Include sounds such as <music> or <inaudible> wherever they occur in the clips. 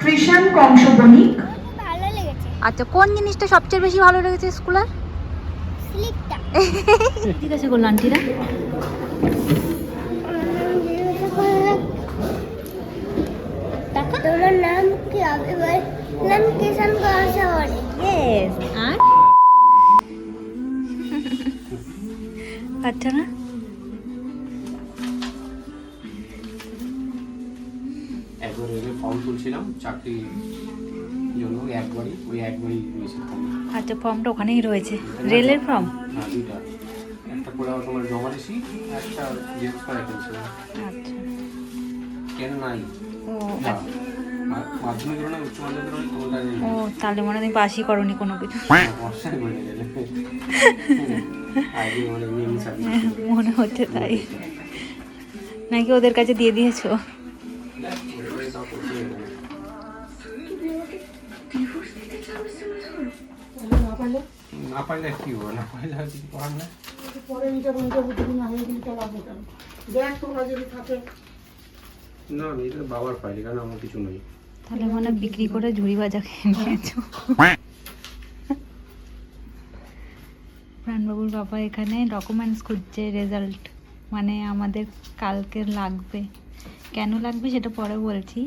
কৃষাণ ভালো লেগেছে আচ্ছা কোন জিনিসটা সবচেয়ে বেশি ভালো লেগেছে স্কুলের? স্লিপটা। ঠিক আছে বলল আন্টিরা। তোমার নাম কি? হবে বল নাম কিষান কংসবণী ইয়েস আর? আচ্ছা না? ফর্ম তুলছিলাম চাকরি জন্য একবারই ওই একবারই রয়েছে আচ্ছা ফর্মটা ওখানেই রয়েছে। রেলের ফর্ম হ্যাঁ দুইটা। একটা করে তোমার জমা দিছি একটা জেরক্স করে ফেলছিল আচ্ছা। কেন নাই? ও মাধ্যমিক না উচ্চ মাধ্যমিক হলো ও তাহলে মনে হয় করনি কোনো কিছু। হ্যাঁ, মনে হচ্ছে তাই। নাকি ওদের কাছে দিয়ে দিয়েছ? না পারলে কি হবে? না পারলে আর কিছু করার না পরে না হয়ে গেলে তো লাগবে কেন দেখ তোমরা যদি থাকে। না আমি এটা বাবার ফাইল কারণ আমার কিছু নেই। তাহলে মনে হয় বিক্রি করে ঝুড়ি বাজা খেয়ে নিয়েছো। প্রাণবাবুর বাবা এখানে ডকুমেন্টস খুঁজছে রেজাল্ট মানে আমাদের কালকে লাগবে। কেন লাগবে সেটা পরে বলছি।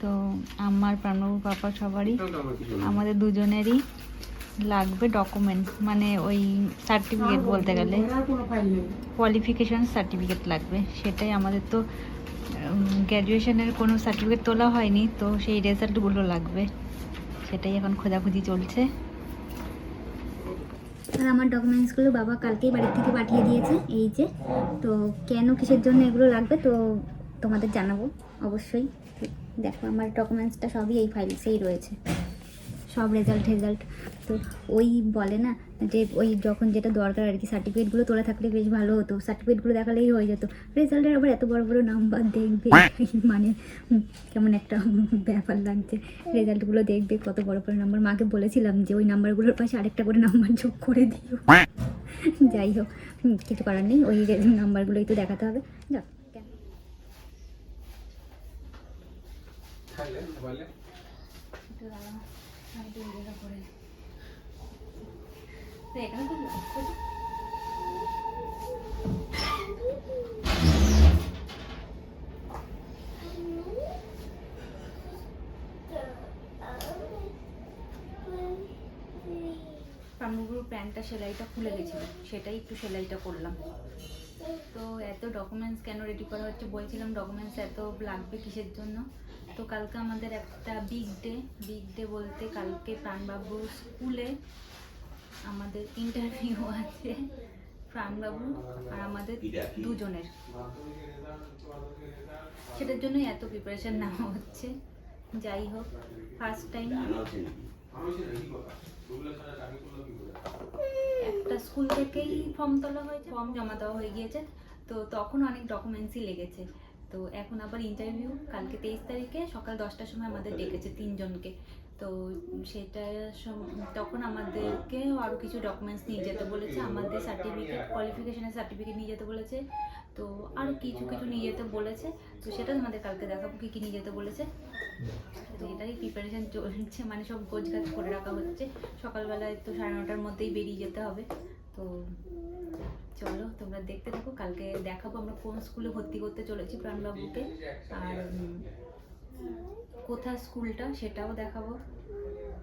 তো আমার প্রাণবাবুর বাবা সবারই আমাদের দুজনেরই। লাগবে ডকুমেন্টস মানে ওই সার্টিফিকেট বলতে গেলে। কোয়ালিফিকেশান সার্টিফিকেট লাগবে, সেটাই আমাদের তো গ্র্যাজুয়েশনের কোনো সার্টিফিকেট তোলা হয়নি, তো সেই রেজাল্টগুলো লাগবে, সেটাই এখন খোঁজাখুঁজি চলছে। আর আমার ডকুমেন্টসগুলো বাবা কালকেই বাড়ি থেকে পাঠিয়ে দিয়েছে, এই যে, তো কেন কিসের জন্য এগুলো লাগবে, তো তোমাদের জানাব, অবশ্যই। দেখো, আমার ডকুমেন্টসটা সবই এই ফাইলসেই রয়েছে। সব রেজাল্ট রেজাল্ট তো ওই বলে না যে ওই যখন যেটা দরকার আর কি সার্টিফিকেটগুলো তোলা থাকলে বেশ ভালো হতো। সার্টিফিকেটগুলো দেখালেই হয়ে যেত। রেজাল্টের আবার এত বড় বড় নাম্বার দেখবে। <laughs> মানে কেমন একটা ব্যাপার লাগছে। রেজাল্টগুলো দেখবে কত বড় বড় নাম্বার মাকে বলেছিলাম যে ওই নাম্বারগুলোর পাশে আরেকটা করে নাম্বার যোগ করে দিও। <laughs> যাই হোক কিছু করার নেই। ওই নাম্বারগুলোই তো দেখাতে হবে। যাক কেন বলে প্রাণবাবুর প্যান্টটা সেলাইটা খুলে গেছিল। সেটাই একটু সেলাইটা করলাম। তো এত ডকুমেন্টস কেন রেডি করা হচ্ছে বলছিলাম ডকুমেন্টস এত লাগবে কিসের জন্য? তো কালকে আমাদের একটা বিগ ডে বিগ ডে বলতে কালকে প্রাণবাবুর স্কুলে আমাদের ইন্টারভিউ আছে প্রাণবাবু আর আমাদের দুজনের। সেটার জন্য এত প্রিপারেশন নেওয়া হচ্ছে। যাই হোক ফার্স্ট টাইম একটা স্কুল থেকেই ফর্ম তোলা হয়েছে ফর্ম জমা দেওয়া হয়ে গিয়েছে। তো তখন অনেক ডকুমেন্টসই লেগেছে। তো এখন আবার ইন্টারভিউ কালকে তেইশ তারিখে সকাল দশটার সময় আমাদের ডেকেছে তিনজনকে। তো সেটা তখন আমাদেরকে আরও কিছু ডকুমেন্টস নিয়ে যেতে বলেছে। আমাদের সার্টিফিকেট কোয়ালিফিকেশনের সার্টিফিকেট নিয়ে যেতে বলেছে। তো আরও কিছু কিছু নিয়ে যেতে বলেছে। তো সেটা আমাদের কালকে দেখাবো কী কী নিয়ে যেতে বলেছে। তো এটাই প্রিপারেশন চলছে। মানে সব গোছ গাছ করে রাখা হচ্ছে। সকালবেলায় তো সাড়ে নটার মধ্যেই বেরিয়ে যেতে হবে। তো চলো, তোমরা দেখতে থাকো। কালকে দেখাবো আমরা কোন স্কুলে ভর্তি করতে চলেছি প্রাণবাবুকে। আর কোথায় স্কুলটা সেটাও দেখাবো।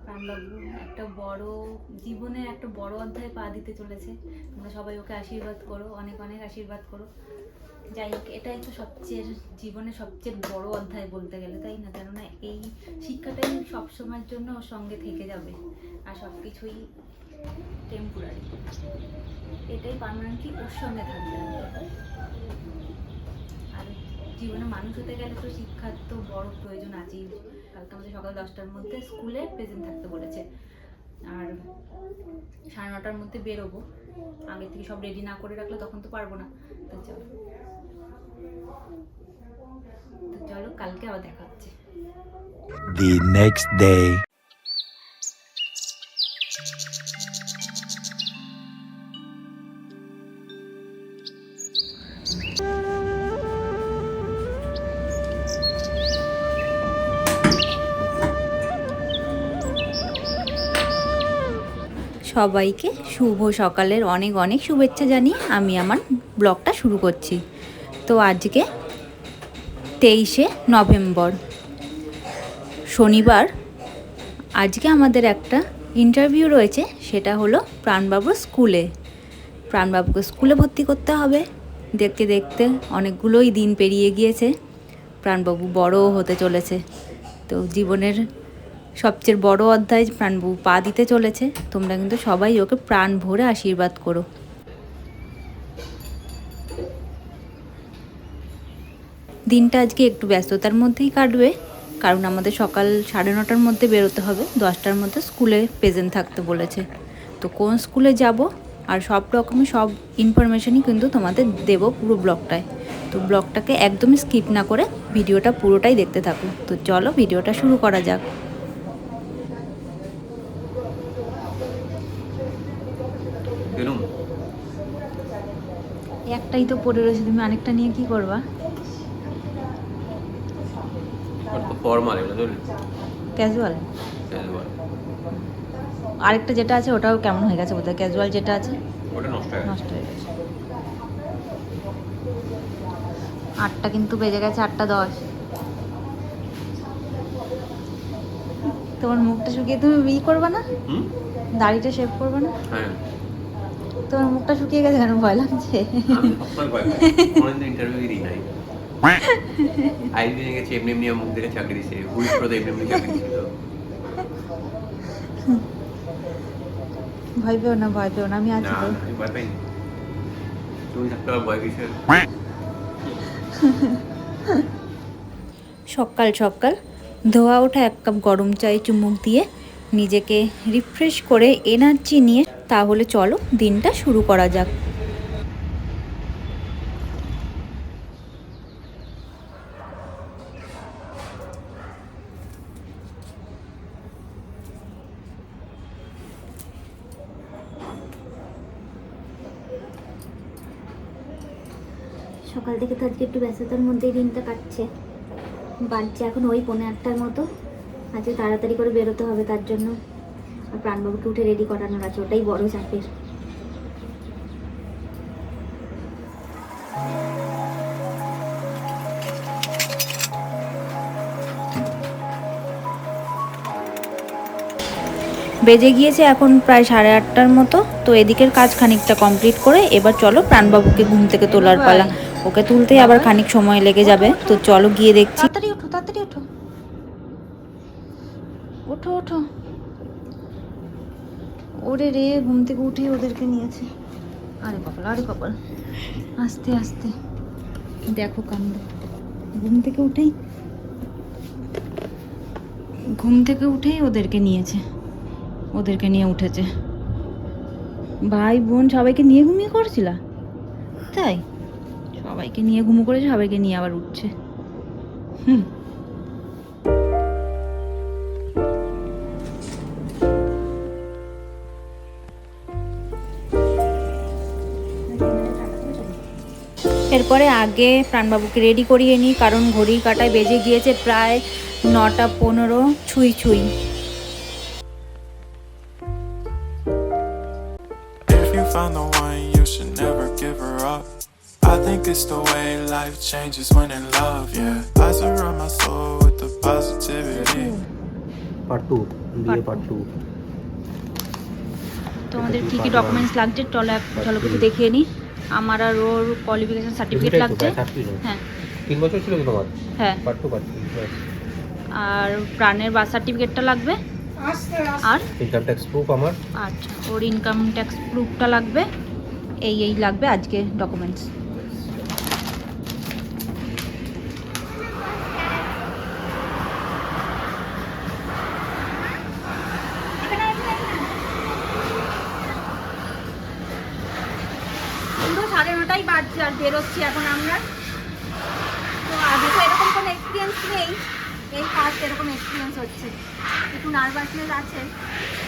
প্রাণবাবু একটা বড়, জীবনের একটা বড় অধ্যায় পা দিতে চলেছে। তোমরা সবাই ওকে আশীর্বাদ করো, অনেক অনেক আশীর্বাদ করো। যাই হোক, এটাই তো সবচেয়ে জীবনের সবচেয়ে বড় অধ্যায় বলতে গেলে, তাই না? কেননা এই শিক্ষাটাই সবসময়ের জন্য ওর সঙ্গে থেকে যাবে। আর সব কিছুই টেম্পোরারি এটাই পার্মানেন্টলি ওর সঙ্গে থাকবে। জীবনে মানুষ হতে গেলে তো শিক্ষার তো বড় প্রয়োজন আছেই কালকে আমাদের সকাল দশটার মধ্যে স্কুলে প্রেজেন্ট থাকতে বলেছে। আর সাড়ে নটার মধ্যে বেরোবো। আগে থেকে সব রেডি না করে রাখলে তখন তো পারব না। তো চলো। চলো, কালকে আবার দেখা হচ্ছে। The next day. সবাইকে শুভ সকালের অনেক অনেক শুভেচ্ছা জানিয়ে আমি আমার ব্লগটা শুরু করছি। তো আজকে তেইশে নভেম্বর, শনিবার, আজকে আমাদের একটা ইন্টারভিউ রয়েছে, সেটা হলো প্রাণবাবুর স্কুলে প্রাণবাবুকে স্কুলে ভর্তি করতে হবে। দেখতে দেখতে অনেকগুলোই দিন পেরিয়ে গিয়েছে। প্রাণবাবু বড়ও হতে চলেছে। তো জীবনের সবচেয়ে বড় অধ্যায় প্রাণবাবু পা দিতে চলেছে, তোমরা কিন্তু সবাই ওকে প্রাণ ভরে আশীর্বাদ করো। দিনটা আজকে একটু ব্যস্ততার মধ্যেই কাটবে, কারণ আমাদের সকাল সাড়ে নটার মধ্যে বেরোতে হবে, দশটার মধ্যে স্কুলে প্রেজেন্ট থাকতে বলেছে। তো কোন স্কুলে যাব? আর সব রকমের সব ইনফরমেশনই কিন্তু তোমাদের দেবো পুরো ব্লগটায়। তো ব্লগটাকে একদমই স্কিপ না করে ভিডিওটা পুরোটাই দেখতে থাকো। তো চলো ভিডিওটা শুরু করা যাক। একটাই তো পড়ে রয়েছে তুমি আরেকটা নিয়ে কি করবা? ফর্মাল ক্যাজুয়াল ক্যাজুয়াল আরেকটা যেটা আছে ওটাও কেমন হয়ে গেছে বোধহয়? ক্যাজুয়াল যেটা আছে? ওটা নষ্ট হয়ে গেছে। নষ্ট হয়ে গেছে। আটটা কিন্তু বেজে গেছে আটটা দশ। তোমার মুখটা শুকিয়ে তুমি ই করবে না? দাড়িটা শেভ করবে না? হ্যাঁ। তোমার মুখটা শুকিয়ে গেছে কেন? ভয় লাগছে। ভয় পাই। ইন্টারভিউ দিই নাই। <laughs> আইডি নিয়ে এমনি এমনি মুখ দেখে চাকরি দিছে হুইট করে এমনি এমনি চাকরি ছিল ভয় পেও না ভয় পেও না আমি আছি তো। ভয় পাইনি। তুমি থাকতে ভয় কিসের? সকাল সকাল। ধোয়া ওঠা এক কাপ গরম চায়ে চুমুক দিয়ে নিজেকে রিফ্রেশ করে এনার্জি নিয়ে তাহলে চলো দিনটা শুরু করা যাক। সকাল থেকে তো আজকে একটু ব্যস্ততার মধ্যেই দিনটা কাটছে। বাড়ছে এখন ওই পৌনে আটটার মতো। আজকে তাড়াতাড়ি করে বেরোতে হবে তার জন্য। আর প্রাণবাবুকে উঠে রেডি করানোর আছে ওটাই বড় চাপের। বেজে গিয়েছে এখন প্রায় সাড়ে আটটার মতো তো এদিকের কাজ খানিকটা কমপ্লিট করে এবার চলো প্রাণবাবুকে ঘুম থেকে তোলার পালা। ওকে তুলতেই আবার খানিক সময় লেগে যাবে তো চলো গিয়ে দেখছি। তাড়াতাড়ি ওঠো তাড়াতাড়ি ওঠো। ওঠো ওঠো। ওরে রে, ঘুম থেকে উঠে ওদেরকে নিয়েছে। আরে কপাল আরে কপাল। আস্তে আস্তে। দেখো কান্দ ঘুম থেকে উঠেই, ঘুম থেকে উঠেই ওদেরকে নিয়েছে। ওদেরকে নিয়ে উঠেছে। ভাই, বোন, সবাইকে নিয়ে ঘুমিয়ে করেছিলা তাই? সবাইকে নিয়ে ঘুমো করেছে সবাইকে নিয়ে আবার উঠছে। হুম। এরপরে আগে প্রাণবাবুকে রেডি করিয়ে নিই কারণ ঘড়ির কাটায় বেজে গিয়েছে প্রায় নটা পনেরো ছুঁই ছুঁই If the one, you should never give her up. I think it's the way life changes when in love, yeah. I surround my soul with the positivity. Part two বিয়ে পার্ট টু তো আমাদের কী কী documents লাগছে চলো চলো কিছু দেখিয়ে নিই আমার আর ওর কোয়ালিফিকেশন সার্টিফিকেট লাগবে হ্যাঁ। তিন বছর ছিল তো তোমার? হ্যাঁ। পার্ট টু পার্ট আর প্রাণের বার্থ সার্টিফিকেটটা লাগবে? আর? ইনকাম ট্যাক্স প্রুফ আমার। আচ্ছা ওর ইনকাম ট্যাক্স প্রুফটা লাগবে। এই এই লাগবে আজকে ডকুমেন্টস কিন্তু সাড়ে নটাই বাজছে বেরোচ্ছি এখন আমরা। তো আগে তো এরকম কোনো এক্সপিরিয়েন্স নেই। এই ফার্স্ট এরকম এক্সপিরিয়েন্স হচ্ছে। একটু নার্ভাসনেস আছে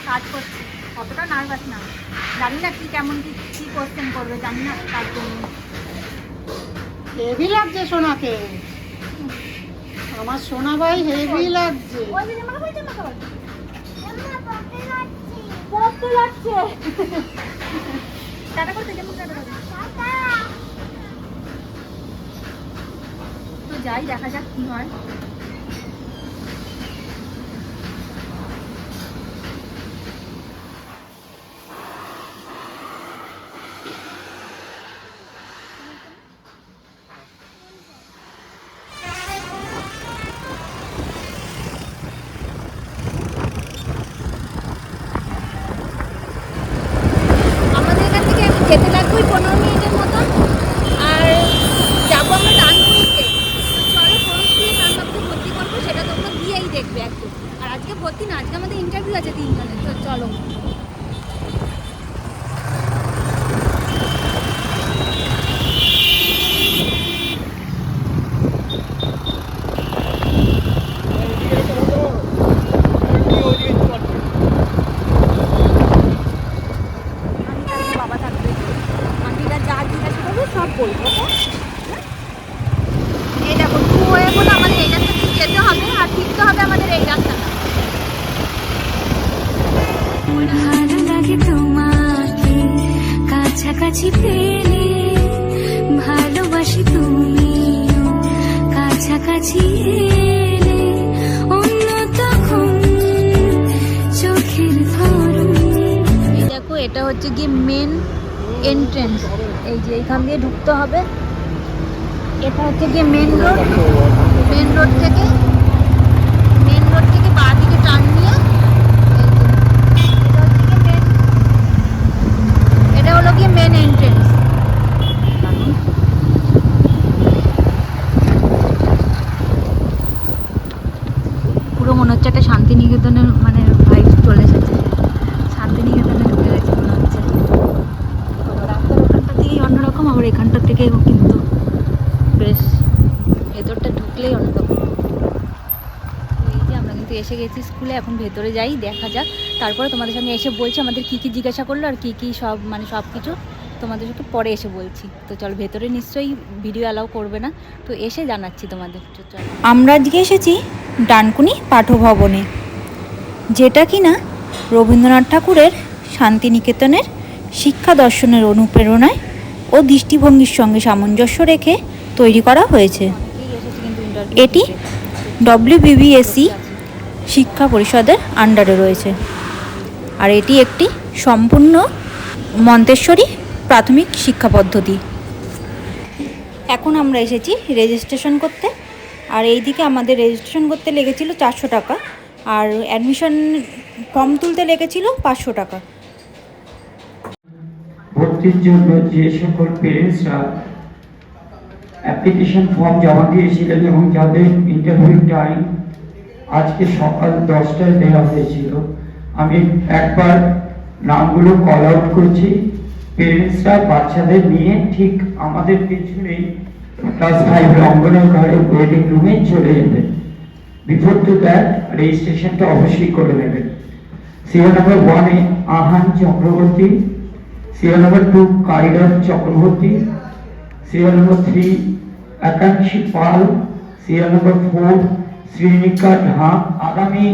কাজ করছে। অতটা নার্ভাস না। জানি না কি কেমন কি কী কোশ্চেন করবে জানি না তার জন্য। হেভি লাগছে সোনাকে। আমার সোনা ভাই হেভি লাগছে। করতে যেমন টাটা করতে তো যাই দেখা যাক কি হয় আমাদের এখান থেকে যেতে লাগবে ওই পনেরো মিনিটের মতন আর যাব আমরা ডানকুনিতে চলো কোন স্কুলে ডানবাবুকে ভর্তি করব সেটা তোমরা গিয়েই দেখবে একটু আর আজকে ভর্তি না আজকে আমাদের ইন্টারভিউ আছে তিনজনের তো চলো আমি থাকব বাবা থাকবে আন্টিরা যা জিজ্ঞাসা করবে সব বলব হ্যাঁ? এই দেখো টু হয়ে বলে আমাদের এই রাস্তা দিয়ে যেতে হবে আর ফিরতে হবে আমাদের এই রাস্তাটা ভালো লাগে তোমাকে কাছাকাছি পেলে ভালোবাসি তুমিও। কাছাকাছি অন্য তখন চোখের দেখো, এটা হচ্ছে গিয়ে মেন এন্ট্রেন্স এই যে এখান দিয়ে ঢুকতে হবে। এটা হচ্ছে গিয়ে মেন রোড মেন রোড থেকে মেন রোড থেকে বাঁ দিকে টার্ন নিয়ে এই যে, এটা হচ্ছে গিয়ে main- এটা হলো গিয়ে মেন এন্ট্রেন্স পুরো মনে হচ্ছে একটা শান্তিনিকেতনের মানে ভাইব চলে এসেছে শান্তিনিকেতনে ঢুকে গেছে মনে হচ্ছে রাস্তার ওখানটা থেকেই অন্যরকম আবার এখানটা থেকেও কিন্তু বেশ ভেতরটা ঢুকলেই অন্যরকম তো এই যে আমরা কিন্তু এসে গেছি স্কুলে এখন ভেতরে যাই দেখা যাক। তারপরে তোমাদের সঙ্গে এসে বলছি আমাদের কী কী জিজ্ঞাসা করল আর কী কী সব মানে সব কিছু তোমাদের সাথে পরে এসে বলছি। তো চল ভেতরে নিশ্চয়ই ভিডিও অ্যালাউ করবে না। তো এসে জানাচ্ছি তোমাদের। আমরা আজকে এসেছি ডানকুনি পাঠভবনে যেটা কি না রবীন্দ্রনাথ ঠাকুরের শান্তিনিকেতনের শিক্ষা দর্শনের অনুপ্রেরণায় ও দৃষ্টিভঙ্গির সঙ্গে সামঞ্জস্য রেখে তৈরি করা হয়েছে। এটি ডব্লিউবিবিএসসি শিক্ষা পরিষদের আন্ডারে রয়েছে। আর এটি একটি সম্পূর্ণ মন্তেশ্বরী প্রাথমিক শিক্ষা পদ্ধতি। এখন আমরা এসেছি রেজিস্ট্রেশন করতে। আর এই দিকে আমাদের রেজিস্ট্রেশন করতে লেগেছিল চারশো টাকা। আর অ্যাডমিশন ফর্ম তুলতে লেগেছিল পাঁচশো টাকা। ভর্তির জন্য যে সকল পেরেন্টসরা অ্যাপ্লিকেশন ফর্ম জমা দিয়েছিলেন এবং যাদের ইন্টারভিউ টাইম আজকে সকাল দশটায় দেওয়া হয়েছিল। আমি একবার নামগুলো কল আউট করছি। পেরেন্টসরা বাচ্চাদের নিয়ে ঠিক আমাদের পিছনেই ক্লাস ফাইভ অঙ্গনের ঘরে ওয়েটিং রুমে চলে যাবেন বিফোর টু দ্যাট রেজিস্ট্রেশনটা অবশ্যই করে নেবেন। সিরিয়াল নাম্বার ওয়ানে Ahaan Chakraborty serial number two Karigar Chakraborty serial number three Ekanshi Pal serial number four Shrinika Dhak আগামী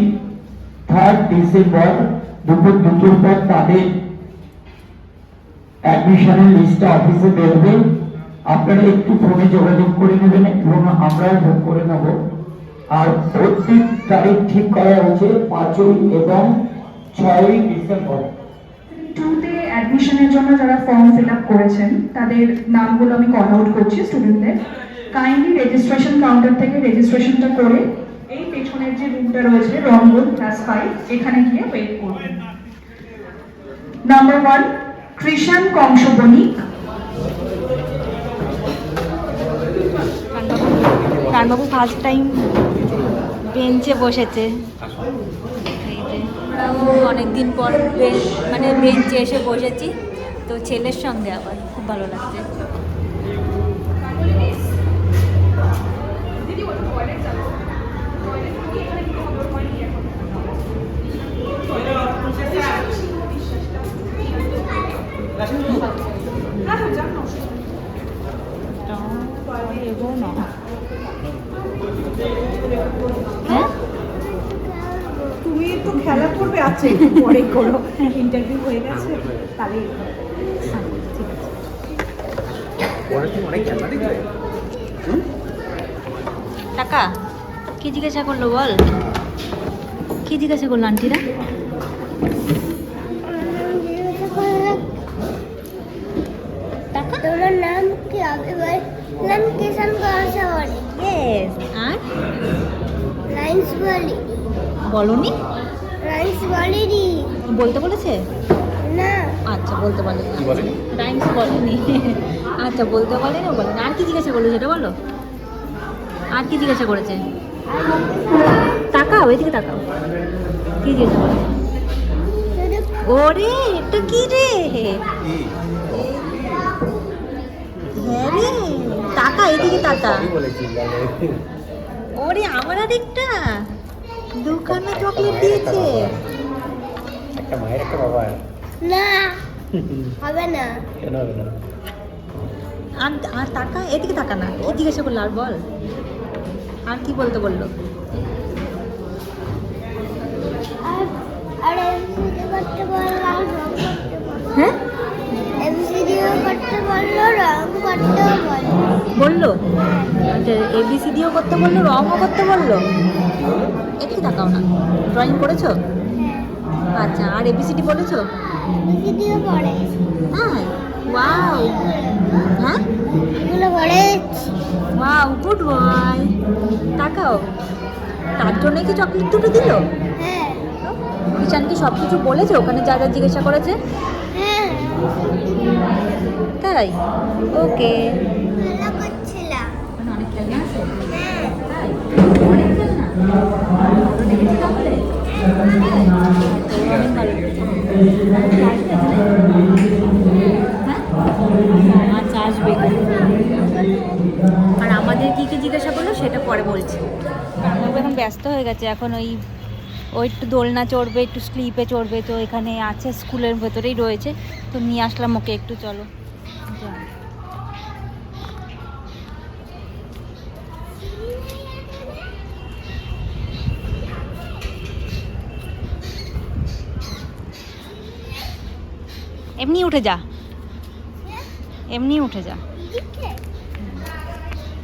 থার্ড ডিসেম্বর দুপুর দুটোর পর তাদের অ্যাডমিশনের লিস্টটা অফিসে বেরোবে আপনারা একটু ফোনে যোগাযোগ করে নেবেন এবং আমরাও বুক করে নেব। আর ভর্তির তারিখ ঠিক করা হয়েছে পাঁচই এবং ছয়ই ডিসেম্বর টুতে অ্যাডমিশনের জন্য যারা ফর্ম ফিল আপ করেছেন, তাদের নামগুলো আমি কল আউট করছি স্টুডেন্টদের কাইন্ডলি রেজিস্ট্রেশন কাউন্টার থেকে রেজিস্ট্রেশনটা করে এই পেছনের যে রুমটা রয়েছে রঙ্গন ক্লাস ফাইভ এখানে গিয়ে ওয়েট করবেন নাম্বার ওয়ান কৃষাণ কংস বণিক প্রাণবাবু ফার্স্ট টাইম বেঞ্চে বসেছে। এই অনেক দিন পর বেঞ্চ মানে বেঞ্চে এসে বসেছি। তো ছেলের সঙ্গে আবার খুব ভালো লাগছে। তুমি একটু খেলা করবে আছে পরে করো। ইন্টারভিউ হয়ে গেছে তাহলে টাকা কি জিজ্ঞাসা করল বল? কি জিজ্ঞাসা করল আন্টিরা তোমার নাম কি হবে ভাই নাম কিষান গৌরসওয়ারি ইয়েস আর? রাইন্স বলি। বলনি? রাইন্স বলিনি। বলতে বলেছে? না। আচ্ছা বলতে বলেনি কি বলে? রাইমস বলেনি। আচ্ছা বলতে বলেনি ও বলেনি আর কি জিজ্ঞাসা করল সেটা বলো? আর কি জিজ্ঞাসা করেছে? তাকাও এদিকে তাকাও। কি জিজ্ঞাসা করেছে ওরে এটা কি রে? হ্যাঁ রে। টাকা এদিকে তাকা ওরে আমার আরেকটা। দোকানে চকলেট দিয়েছে। একটা মায়ের একটা বাবা না। হবে না। কেন হবে না? আর আর টাকা এদিকে টাকা না। কি জিজ্ঞাসা করল আর বল আর কি বলতে বলল? আর আর হ্যাঁ? করতে বলল রং করতেও বলল। বলল? আচ্ছা এবিসিডিও করতে বলল রঙও করতে বলল? এদিকে তাকাও না। ড্রয়িং করেছ? আচ্ছা আর এবিসিডি বলেছ? এমসিডিও পড়ে হ্যাঁ ওয়াও। হ্যাঁ? এগুলো পড়ে ওয়াও গুড বয়। তাকাও। তার জন্যই কি চকলেট দুটো দিল? হ্যাঁ। কিষান কি সব কিছু বলেছে? ওখানে যা যা জিজ্ঞাসা করেছে? হ্যাঁ তাই? ওকে। আর আমাদের কী কী জিজ্ঞাসা করল সেটা পরে বলছি। আমরা এখন ব্যস্ত হয়ে গেছে, এখন ওই ও একটু দোলনা চড়বে, একটু স্লিপে চড়বে, তো এখানে আছে, স্কুলের ভেতরেই রয়েছে। তো নিয়ে আসলাম ওকে একটু, চলো। এমনি উঠে যা। এমনি উঠে যা।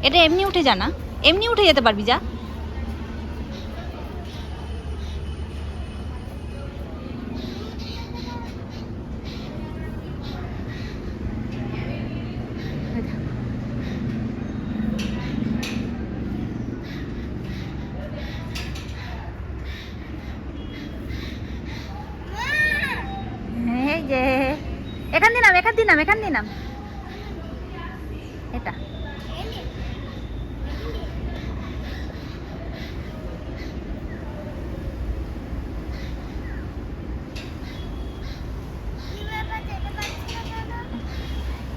এটা এমনি উঠে যা না। এমনি উঠে যেতে পারবি, যা এই যে এখান দিয়ে নাম এখান দিয়ে নাম এখান দিয়ে নাম এটা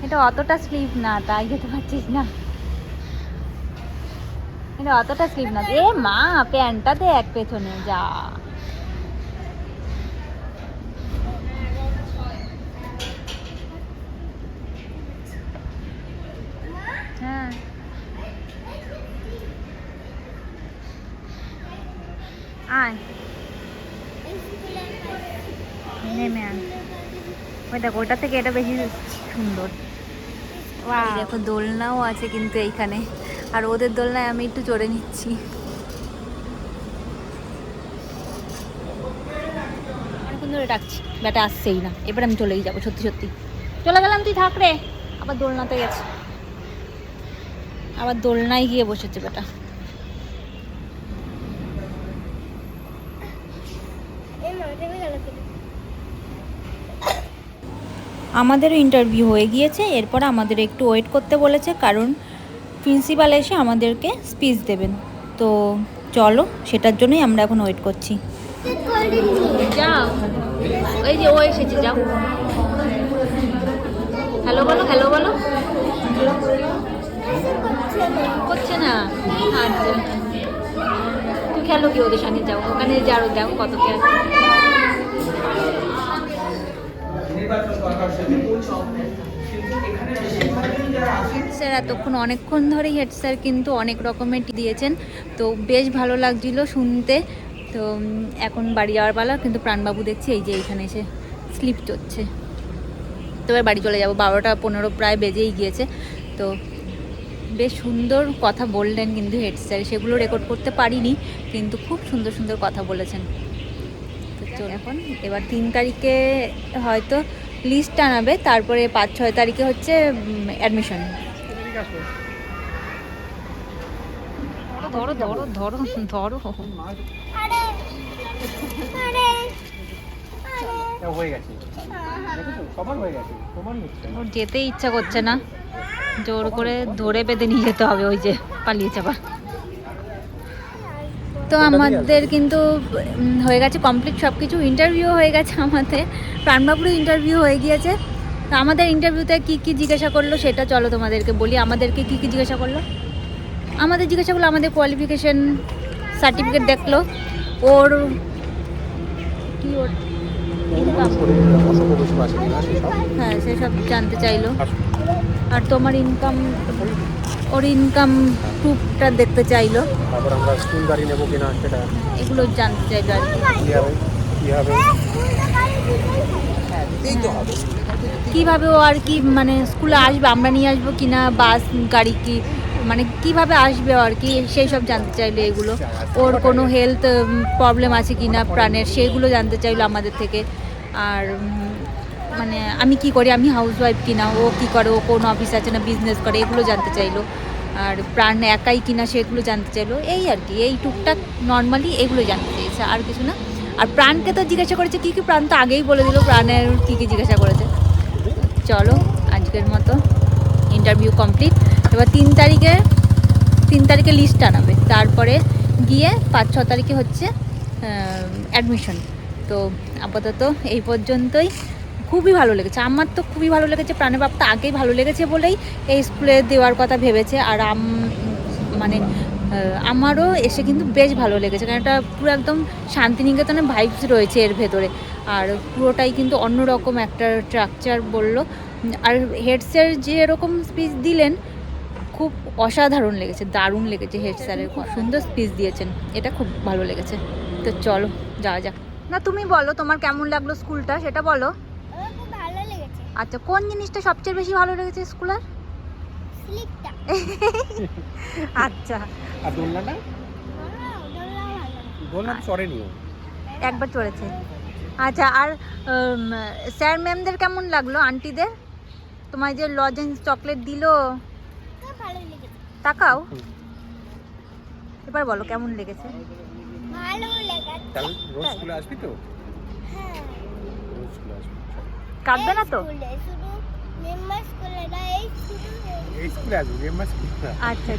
এটা অতটা স্লিপ না, তাই যেতে পারছিস না। এটা অতটা স্লিপ না। এ মা, প্যান্টটা দেখ পেছনে, যা। হ্যাঁ। নেমে আয়। ওই দেখো ওটা থেকে এটা বেশি সুন্দর। দেখো দোলনাও আছে কিন্তু এইখানে। আর ওদের দোলনায় আমি একটু চড়ে নিচ্ছি। অনেকক্ষণ ধরে ডাকছি। বেটা আসছেই না। এবার আমি চলেই যাব সত্যি সত্যি। চলে গেলাম তুই থাক রে। আবার দোলনাতে গেছে আবার দোলনায় গিয়ে বসেছে বেটা এই না ওটা গেল আমাদেরও ইন্টারভিউ হয়ে গিয়েছে, এরপর আমাদের একটু ওয়েট করতে বলেছে, কারণ প্রিন্সিপাল এসে আমাদেরকে স্পিচ দেবেন। তো চলো, সেটার জন্যই আমরা এখন ওয়েট করছি। ও যাও। হ্যালো বলো হ্যালো বলো। আচ্ছা। খেলো কি ওদের সঙ্গে? যাও, ওখানে যাও যাও কত কে আছে? স্যার এতক্ষণ অনেকক্ষণ ধরেই হেড স্যার কিন্তু অনেক রকমের দিয়েছেন। তো বেশ ভালো লাগছিল শুনতে। তো এখন বাড়ি যাওয়ার পালা কিন্তু প্রাণবাবু দেখছি এই যে এইখানে এসে স্লিপ চড়ছে। তো এবার বাড়ি চলে যাব। বারোটা পনেরো প্রায় বেজেই গিয়েছে। তো বেশ সুন্দর কথা বললেন কিন্তু হেড স্যার। সেগুলো রেকর্ড করতে পারিনি কিন্তু খুব সুন্দর সুন্দর কথা বলেছেন। এখন এবার তিন তারিখে হয়তো লিস্ট আনাবে, তারপরে পাঁচ, ছয় তারিখে হচ্ছে অ্যাডমিশন ধরো ধরো ধরো ধরো। যেতে ইচ্ছা করছে না। জোর করে ধরে বেঁধে নিয়ে যেতে হবে ওই যে পালিয়ে আবার তো আমাদের কিন্তু হয়ে গেছে কমপ্লিট সব কিছু ইন্টারভিউ হয়ে গেছে আমাদের। প্রাণবাবুরও ইন্টারভিউ হয়ে গিয়েছে। তো আমাদের ইন্টারভিউতে কী কী জিজ্ঞাসা করল সেটা চলো তোমাদেরকে বলি। আমাদেরকে কী কী জিজ্ঞাসা করল? আমাদের জিজ্ঞাসা করল, আমাদের কোয়ালিফিকেশন সার্টিফিকেট দেখল। ওর কি ওর? হ্যাঁ সেসব জানতে চাইলো। আর তোমার ইনকাম ওর ইনকাম প্রুফটা দেখতে চাইলো। তারপর আমরা স্কুল গাড়ি নেব কিনা সেটা এগুলো জানতে চাইলো আর কি। কীভাবে কীভাবে কীভাবে ও আর কি মানে স্কুলে আসবে আমরা নিয়ে আসব কি না বাস গাড়ি কি মানে কীভাবে আসবে আর কি সেই সব জানতে চাইলো এগুলো। ওর কোনো হেলথ প্রবলেম আছে কি না প্রাণের সেগুলো জানতে চাইলো আমাদের থেকে। আর মানে আমি কি করি? আমি হাউস ওয়াইফ কিনা, ও কি করে, ও কোন অফিস আছে না বিজনেস করে, এগুলো জানতে চাইলো। আর প্রাণ একাই কিনা সেগুলো জানতে চাইলো। এই আর কি, এই টুকটাক নর্মালি এগুলো জানতে চাইছে, আর কিছু না। আর প্রাণকে তো জিজ্ঞাসা করেছে, কী কী প্রাণ? তো আগেই বলে দিল, প্রাণের কী কী জিজ্ঞাসা করেছে। চলো, আজকের মতো ইন্টারভিউ কমপ্লিট এবার তিন তারিখে তিন তারিখে লিস্ট আনাবে। তারপরে গিয়ে পাঁচ, ছ তারিখে হচ্ছে অ্যাডমিশন তো আপাতত এই পর্যন্তই। খুবই ভালো লেগেছে। আমার তো খুবই ভালো লেগেছে, প্রাণের বাপটা আগেই ভালো লেগেছে বলেই এই স্কুলে দেওয়ার কথা ভেবেছে। আর আম মানে আমারও এসে কিন্তু বেশ ভালো লেগেছে, কারণ এটা পুরো একদম শান্তিনিকেতনের ভাইবস রয়েছে এর ভেতরে। আর পুরোটাই কিন্তু অন্যরকম একটা স্ট্রাকচার বলল। আর হেড স্যার যে এরকম স্পিচ দিলেন, খুব অসাধারণ লেগেছে, দারুণ লেগেছে হেড স্যারের খুব সুন্দর স্পিচ দিয়েছেন, এটা খুব ভালো লেগেছে। তো চলো, যাওয়া যাক। না, তুমি বলো, তোমার কেমন লাগল স্কুলটা সেটা বলো আমার খুব ভালো লেগেছে আচ্ছা কোন জিনিসটা সবচেয়ে বেশি ভালো লেগেছে স্কুলের স্লিপটা। <laughs> আচ্ছা। আর দোলনাটা? দোলনা চড়েনিও। একবার চড়েছে। আচ্ছা আর স্যার ম্যামদের কেমন লাগল আন্টিদের? তোমায় যে লজেন্স চকলেট দিলো। তাকাও। এবার বলো কেমন লেগেছে? ভালো লেগেছে। তাহলে রোজ স্কুলে আসবি তো? হ্যাঁ। রোজ স্কুলে আসবি। কাটবে না তো? আচ্ছা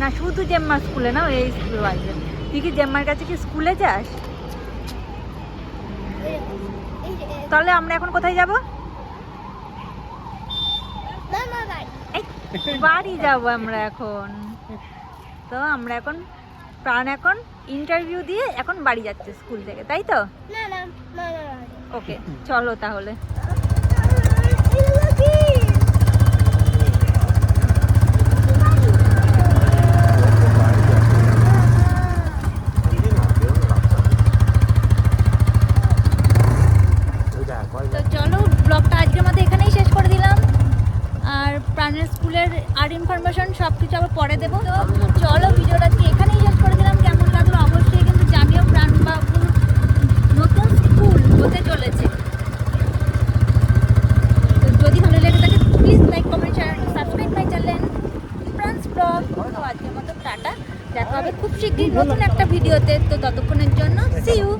না শুধু জেম্মার স্কুলে না এই স্কুলে আসবে তুই কি জেম্মার কাছে কি স্কুলে যাস? তাহলে আমরা এখন কোথায় যাব? বাড়ি। এই বাড়ি যাব আমরা এখন। তো আমরা এখন প্রাণ এখন ইন্টারভিউ দিয়ে এখন বাড়ি যাচ্ছে স্কুল থেকে তাই তো? ওকে চলো তাহলে এগুলো কি তো চলো ব্লগটা আজকের মধ্যে এখানেই শেষ করে দিলাম আর প্রাণের স্কুলের আর ইনফরমেশন সব কিছু আবার পরে দেবো। তো চলো ভিডিওটা আজকে এখানেই শেষ করে দিলাম। কেমন লাগল অবশ্যই কিন্তু জানিও প্রাণবাবুর নতুন স্কুল হতে চলেছে। তো যদি ভালো লেগে থাকে please like comment share subscribe my channel Prans vlog আজকের মতো টাটা। দেখা হবে খুব শীঘ্রই নতুন একটা ভিডিওতে। তো ততক্ষণের জন্য সি ইউ